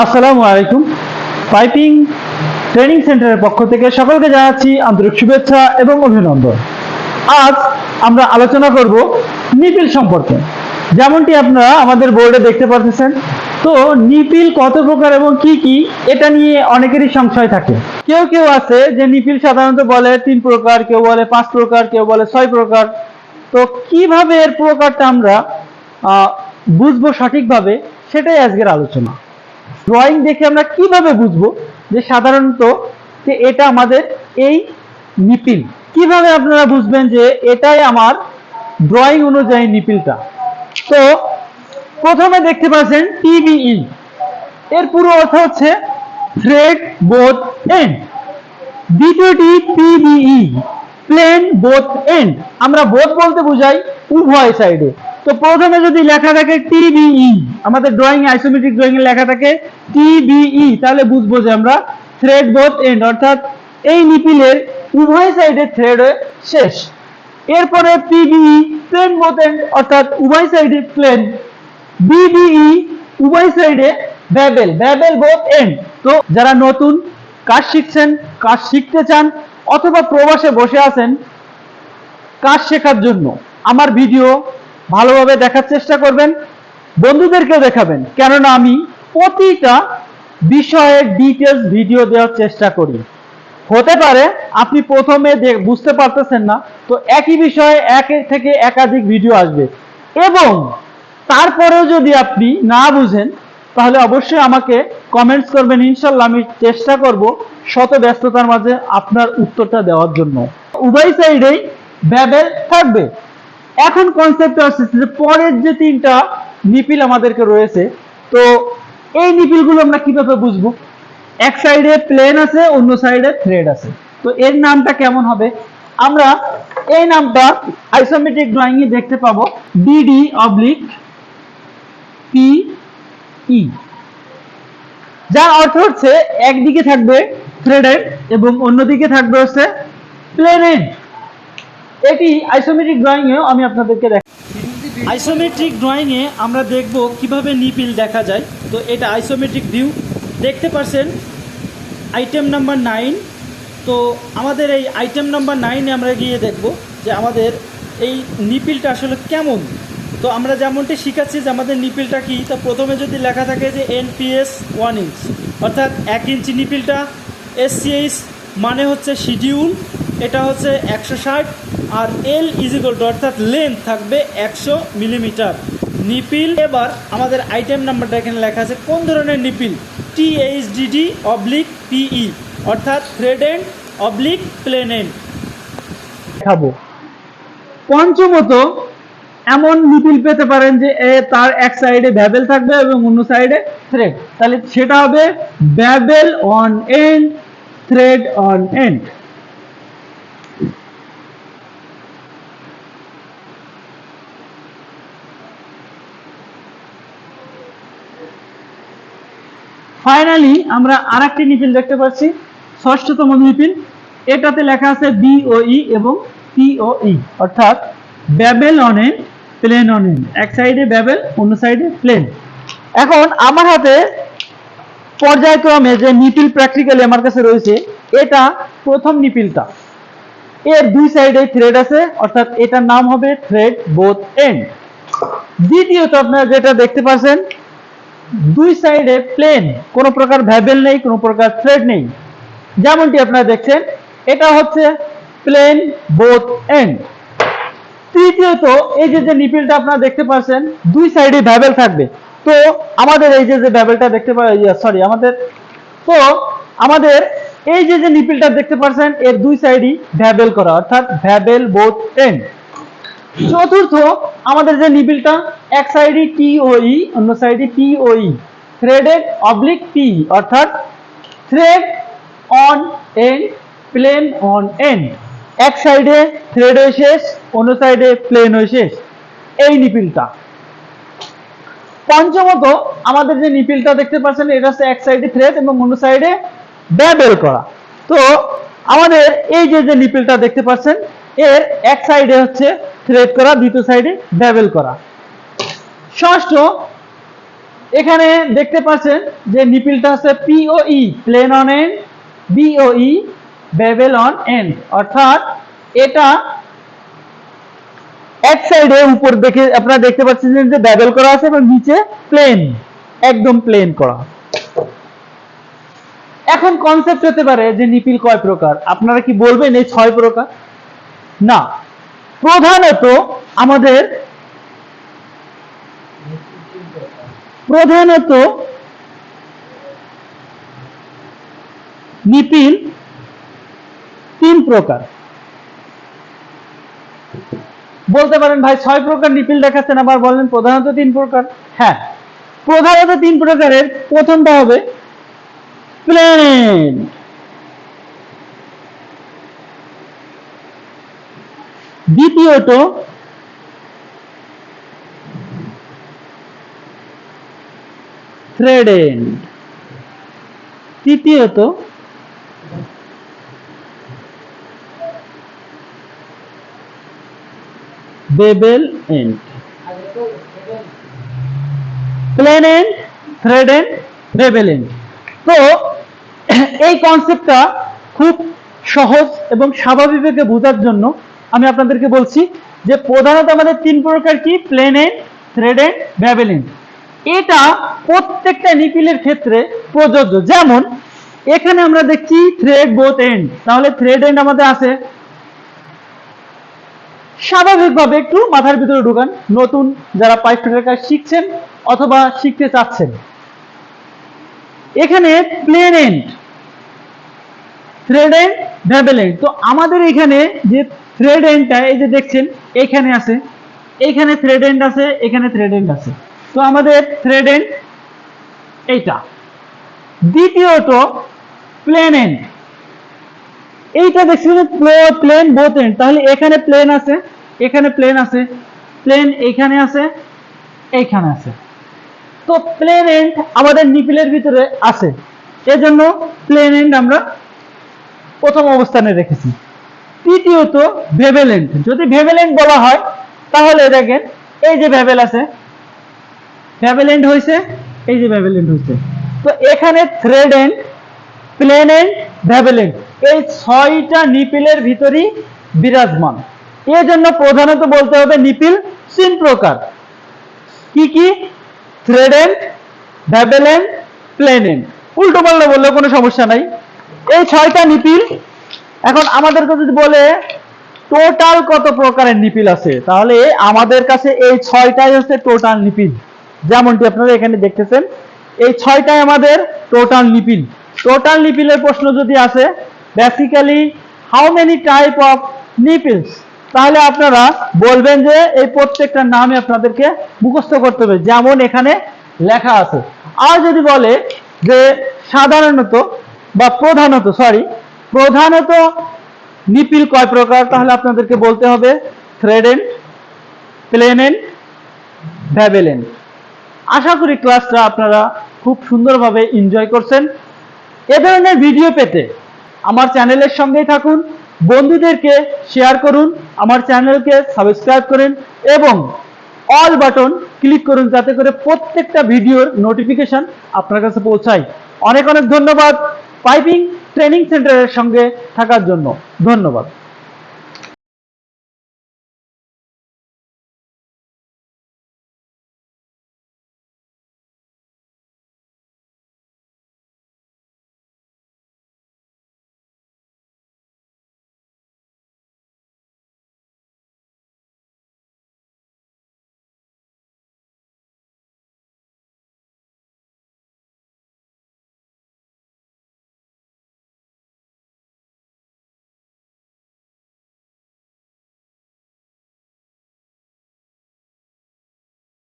আসসালামু আলাইকুম। Piping training সেন্টারের পক্ষ থেকে সকলকে জানাচ্ছি আন্তরিক শুভেচ্ছা এবং অভিনন্দন। আজ আমরা আলোচনা করব নিপিল সম্পর্কে। যেমনটি আপনারা আমাদের বোর্ডে দেখতে পাচ্ছেন তো নিপিল কত প্রকার এবং কি কি এটা নিয়ে অনেকেরই সংশয় থাকে। কেউ কেউ আছে যে নিপিল সাধারণত বলে তিন প্রকার, কেউ বলে পাঁচ প্রকার, কেউ বলে ছয় প্রকার। তো কীভাবে এর প্রকারটা আমরা বুঝব সঠিকভাবে সেটাই আজকের আলোচনা। ড্রয়িং দেখে আমরা কীভাবে বুঝব যে সাধারণত যে এটা আমাদের এই নিপিল? কীভাবে আপনারা বুঝবেন যে এটাই আমার ড্রয়িং অনুযায়ী নিপিলটা? তো প্রথমে দেখতে পাচ্ছেন টিবিই এর পুরো অর্থ হচ্ছে থ্রেড বোথ এন্ড দ্বিতীয়টি পিবিই প্লেন বোথ এন্ড আমরা বোথ বলতে বুঝাই উভয় সাইডে তো প্রথমে যদি লেখা থাকে টিবিই, আমাদের ড্রয়িং আইসোমেট্রিক ড্রয়িং এ লেখা থাকে টিবিই, তাহলে বুঝব যে আমরা থ্রেড বোথ এন্ড অর্থাৎ এই নিপিলের উভয় সাইডে থ্রেড শেষ। এরপরে পিবিই প্লেন বোথ এন্ড অর্থাৎ উভয় সাইডে প্লেন বিবিই, উভয় সাইডে ব্যাবেল ব্যাবেল বোথ এন্ড তো যারা নতুন কাজ শিখছেন, কাজ শিখতে চান, অথবা প্রবাসে বসে আছেন, কাজ শেখার জন্য আমার ভিডিও ভালোভাবে দেখার চেষ্টা করবেন, বন্ধুদেরকেও দেখাবেন। কেননা আমি প্রতিটা বিষয়ের ডিটেলস ভিডিও দেওয়ার চেষ্টা করি। হতে পারে আপনি প্রথমে বুঝতে পারতেছেন না, তো একই বিষয়ে এক থেকে একাধিক ভিডিও আসবে। এবং তারপরেও যদি আপনি না বুঝেন, তাহলে অবশ্যই আমাকে কমেন্টস করবেন। ইনশাল্লাহ আমি চেষ্টা করব শত ব্যস্ততার মাঝে আপনার উত্তরটা দেওয়ার জন্য। উভয় সাইডেই ব্যাবেল থাকবে। এখন কনসেপ্ট আসছে যে পরের যে তিনটা নিপিল আমাদেরকে রয়েছে, তো এই নিপিলগুলো আমরা কীভাবে বুঝব? এক সাইডে প্লেন আছে, অন্য সাইডে থ্রেড আছে। তো এর নামটা কেমন হবে? আমরা এই নামটা আইসোমেট্রিক ড্রয়িং এ দেখতে পাবো। ডিডি অবলিক পি ই যার অর্থ হচ্ছে একদিকে থাকবে থ্রেডেড এবং অন্যদিকে থাকবে হচ্ছে প্লেনের এটি আইসোমেট্রিক ড্রয়িং এও আমি আপনাদেরকে দেখ আইসোমেট্রিক ড্রয়িংয়ে আমরা দেখব কীভাবে নিপিল দেখা যায়। তো এটা আইসোমেট্রিক ভিউ দেখতে পাচ্ছেন আইটেম নাম্বার নাইন তো আমাদের এই আইটেম নাম্বার নাইনে আমরা গিয়ে দেখব যে আমাদের এই নিপিলটা আসলে কেমন। তো আমরা যেমনটি শিখাচ্ছি যে আমাদের নিপিলটা কি, তো প্রথমে যদি লেখা থাকে যে এনপিএস ওয়ান ইঞ্চ অর্থাৎ এক ইঞ্চি নিপিলটা এসসিএইচ মানে হচ্ছে শিডিউল এটা হচ্ছে একশো ষাট আর এল ইজিকল টু অর্থাৎ লেন্থ থাকবে একশো মিলিমিটার নিপিল, এবার আমাদের আইটেম নাম্বারটা এখানে লেখা আছে, কোন ধরনের নিপিল? টিএইচডিডি অবলিক পিই অর্থাৎ thread end oblique plane end দেখাবো। পঞ্চমত, এমন নিপিল পেতে পারেন যে তার এক সাইডে ব্যাবেল থাকবে এবং অন্য সাইডে থ্রেড তাহলে সেটা হবে bevel one end thread one end finally আমরা আরেকটি নিপিল দেখতে পাচ্ছি। ষষ্ঠতম নিপিল এটাতে লেখা আছে বিওই এবং পিওই অর্থাৎ ব্যাবেল অন প্লেন অন এক সাইডে ব্যাবেল অন্য সাইডে প্লেন এখন আমার হাতে পর্যায়ক্রমে যে নিপিল প্র্যাকটিক্যালি আমার কাছে রয়েছে, এটা প্রথম নিপিলটা এর দুই সাইডে থ্রেড আছে, অর্থাৎ এটার নাম হবে থ্রেড বোথ এন্ড দ্বিতীয়ত আপনারা যেটা দেখতে পাচ্ছেন দুই সাইডে প্লেন কোনো প্রকার ভ্যাবেল নেই, কোনো প্রকার থ্রেড নেই। যেমনটি আপনারা দেখছেন, এটা হচ্ছে প্লেন বোথ এন্ড তৃতীয়ত, এই যে যে নিপিলটা আপনারা দেখতে পাচ্ছেন, দুই সাইডে ভ্যাবেল থাকবে। তো আমাদের এই যে যে ভ্যাবেলটা দেখতে পা সরি আমাদের, তো আমাদের এই যে যে নিপিলটা দেখতে পাচ্ছেন, এর দুই সাইডই ভ্যাবেল করা, অর্থাৎ ভ্যাবেল বোথ এন্ড চতুর্থ, আমাদের যে নিবিলটা এক সাইডে টিওই অন্য সাইডে পিওই থ্রেডেড অবলিক পি অর্থাৎ thread one end plain one end এক সাইডে থ্রেড হয়ে শেষ, অন্য সাইডে প্লেন হয়ে শেষ। এই নিপিলটা। পঞ্চমত, আমাদের যে নিপিলটা দেখতে পাচ্ছেন, এটা হচ্ছে এক সাইডে থ্রেড এবং অন্য সাইডে ব্যাবেল করা। তো, আমাদের এই যে যে নিপিলটা দেখতে পাচ্ছেন, এর এক সাইডে হচ্ছে থ্রেড করা, দ্বিতীয় সাইডে ব্যাবেল করা। ষষ্ঠ, এখানে দেখতে পাচ্ছেন যে নিপিলটা আছে POE plain one end BOE bevel one end অর্থাৎ এটা এক সাইডে উপর দেখে আপনারা দেখতে পাচ্ছেন যে বেবেল করা আছে এবং নিচে প্লেন একদম প্লেন করা। এখন কনসেপ্ট হতে পারে যে নিপিল কয় প্রকার? আপনারা কি বলবেন এই ছয় প্রকার? না। প্রধানত আমাদের প্রধানত নিপিল তিন প্রকার। বলতে পারেন, ভাই, ছয় প্রকার নিপিল দেখাচ্ছেন, আবার বললেন প্রধানত তিন প্রকার? হ্যাঁ প্রধানত তিন প্রকারের প্রথমটা হবে প্লেন দ্বিতীয়ত থ্রেডেন তৃতীয়ত bevel end plane end thread end bevel end তো, এই কনসেপ্টটা খুব সহজ এবং স্বাভাবিকভাবে বোঝার জন্য আমি আপনাদেরকে বলছি যে প্রধানত আমাদের তিন প্রকার কি? Plain end thread end bevel end এটা প্রত্যেকটা নিপিলের ক্ষেত্রে প্রযোজ্য। যেমন, এখানে আমরা দেখছি থ্রেড বোথ এন্ড তাহলে থ্রেড এন্ড আমাদের আছে। স্বাভাবিকভাবে একটু মাথার ভিতরে ঢুকান। নতুন যারা পাইপ ফিটার কাজ শিখছেন অথবা শিখতে চাচ্ছেন। এখানে plain end thread end bevel end তো আমাদের এখানে যে থ্রেড এন্ডটা এই যে দেখছেন, এখানে আছে। এখানে থ্রেড এন্ড আছে, এখানে থ্রেড এন্ড আছে। তো আমাদের থ্রেড এন্ড এইটা। দ্বিতীয়ত প্লেন এন্ড এইটা দেখছেন প্লেন বোথ এন্ড তাহলে এখানে প্লেন আছে, এখানে প্লেন আছে প্লেন এখানে আছে, এইখানে আছে। তো প্লেন এন্ড আমাদের নিপিলের ভিতরে আছে। এজন্য প্লেন এন্ড আমরা প্রথম অবস্থানে রেখেছি। তৃতীয়ত ভেবেলেন্ট যদি ভেবেলেন্ট বলা হয়, তাহলে দেখেন, এই যে ভেবেল আছে ভেবেলেন্ট হয়েছে এই যে ভেবেলেন্ট হয়েছে তো এখানে thread end plain end bevel end এই ছয়টা নিপিলের ভিতরই বিরাজমান। এর জন্য প্রধানত বলতে হবে নিপিল তিন প্রকার। কি কি? Thread end bevel end plain end উল্টো পাল্টা বললেও কোনো সমস্যা নাই। এই ছয়টা নিপিল, এখন আমাদেরকে যদি বলে টোটাল কত প্রকারের নিপিল আছে, তাহলে আমাদের কাছে এই ছয়টাই হচ্ছে টোটাল নিপিল। যেমনটি আপনারা এখানে দেখতেছেন, এই ছয়টাই আমাদের টোটাল নিপিল টোটাল নিপিলের প্রশ্ন যদি আসে basically how many type of nipples তাহলে আপনারা বলবেন যে এই প্রত্যেকটা নামে আপনাদেরকে মুখস্থ করতে হবে, যেমন এখানে লেখা আছে। আর যদি বলে যে সাধারণত বা প্রধানত সরি প্রধানত নিপিল কয় প্রকার? তাহলে আপনাদেরকে বলতে হবে thread end plain end bevel end আশা করি ক্লাসটা আপনারা খুব সুন্দরভাবে এনজয় করছেন। এ ধরনের ভিডিও পেতে আমার চ্যানেলের সঙ্গেই থাকুন, বন্ধুদেরকে শেয়ার করুন, আমার চ্যানেলকে সাবস্ক্রাইব করুন এবং অল বাটন ক্লিক করুন যাতে করে প্রত্যেকটা ভিডিওর নোটিফিকেশন আপনার কাছে পৌঁছায়। অনেক অনেক ধন্যবাদ পাইপিং ট্রেনিং সেন্টারের সঙ্গে থাকার জন্য। ধন্যবাদ।